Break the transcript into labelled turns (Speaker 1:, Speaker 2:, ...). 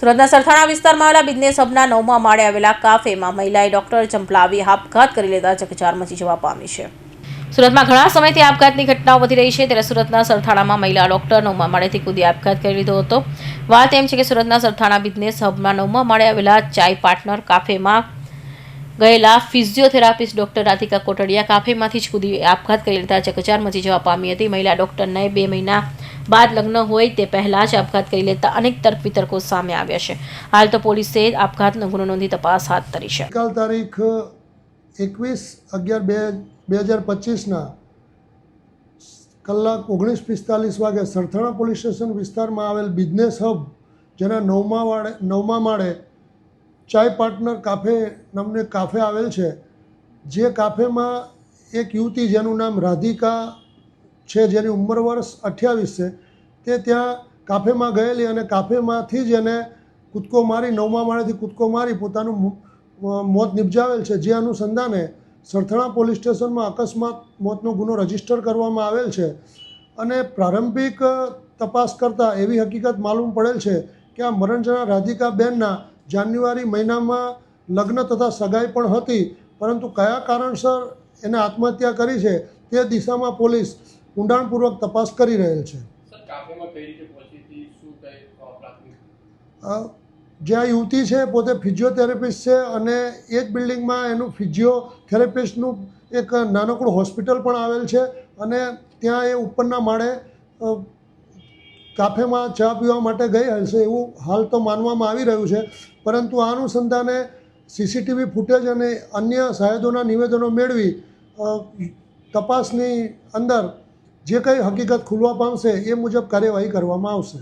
Speaker 1: સુરતના સરથાણા વિસ્તારમાં આવેલા બિઝનેસ હબના નવમા માળે આવેલા કાફેમાં મહિલાએ ડોક્ટર ચંપલાવી આપઘાત કરી લેતા ચકચાર મચી જવા પામી છે. સુરતમાં ઘણા સમયથી આપઘાતની ઘટનાઓ વધી રહી છે. ત્યારે સુરતના સરથાણામાં મહિલા ડોક્ટર નવમા માળેથી કૂદી આપઘાત કરી લીધો હતો. વાત એમ છે કે સુરતના સરથાણા બિઝનેસ હબમાં નવમા માળે આવેલા ચાય પાર્ટનર કાફેમાં ગયેલા ફિઝિયોથેરાપિસ્ટ ડોક્ટર રાધિકા કોટડિયા કાફેમાંથી જ કૂદી આપઘાત કરી લેતા ચકચાર મચી જવા પામી હતી. મહિલા ડોક્ટરને બે મહિના બાદ લગ્ન હોય તે પહેલા જ આપઘાત કરી લેતા અનેક તર્ક વિતર્કો સામે આવ્યા છે. હાલ તો પોલીસે આપઘાતનો ગુનો નોંધી તપાસ હાથ ધરી છે.
Speaker 2: ગઈકાલ તારીખ, એકવીસ અગિયાર બે બે હજાર પચીસના કલાક ઓગણીસ પિસ્તાલીસ વાગે સરથાણા પોલીસ સ્ટેશન વિસ્તારમાં આવેલ બિઝનેસ હબ, જેના નવમા વાળે નવમા માળે ચાય પાર્ટનર કાફે નામને કાફે આવેલ છે. જે કાફેમાં એક યુવતી જેનું નામ રાધિકા છે, જેની ઉંમર વર્ષ અઠ્યાવીસ છે, તે ત્યાં કાફેમાં ગયેલી અને કાફેમાંથી જ એને કૂદકો મારી, નવમા માળેથી કૂદકો મારી, પોતાનું મોત નિપજાવેલ છે. જે અનુસંધાને સરથાણા પોલીસ સ્ટેશનમાં અકસ્માત મોતનો ગુનો રજિસ્ટર કરવામાં આવેલ છે અને પ્રારંભિક તપાસ કરતાં એવી હકીકત માલુમ પડેલ છે કે આ મરણ જનાર રાધિકાબેનના જાન્યુઆરી મહિનામાં લગ્ન તથા સગાઈ પણ હતી, પરંતુ કયા કારણસર એને આત્મહત્યા કરી છે તે દિશામાં પોલીસ ઊંડાણપૂર્વક તપાસ કરી રહેલ છે. જે આ યુવતી છે પોતે ફિઝિયોથેરાપિસ્ટ છે અને એ જ બિલ્ડિંગમાં એનું ફિઝિયોથેરાપિસ્ટનું એક નાનકડું હોસ્પિટલ પણ આવેલ છે અને ત્યાં એ ઉપરના માળે કાફેમાં ચા પીવા માટે ગઈ હશે એવું હાલ તો માનવામાં આવી રહ્યું છે. પરંતુ આ અનુસંધાને સીસીટીવી ફૂટેજ અને અન્ય સાહેદોના નિવેદનો મેળવી તપાસની અંદર જે કંઈ હકીકત ખુલવા પામશે એ મુજબ કાર્યવાહી કરવામાં આવશે.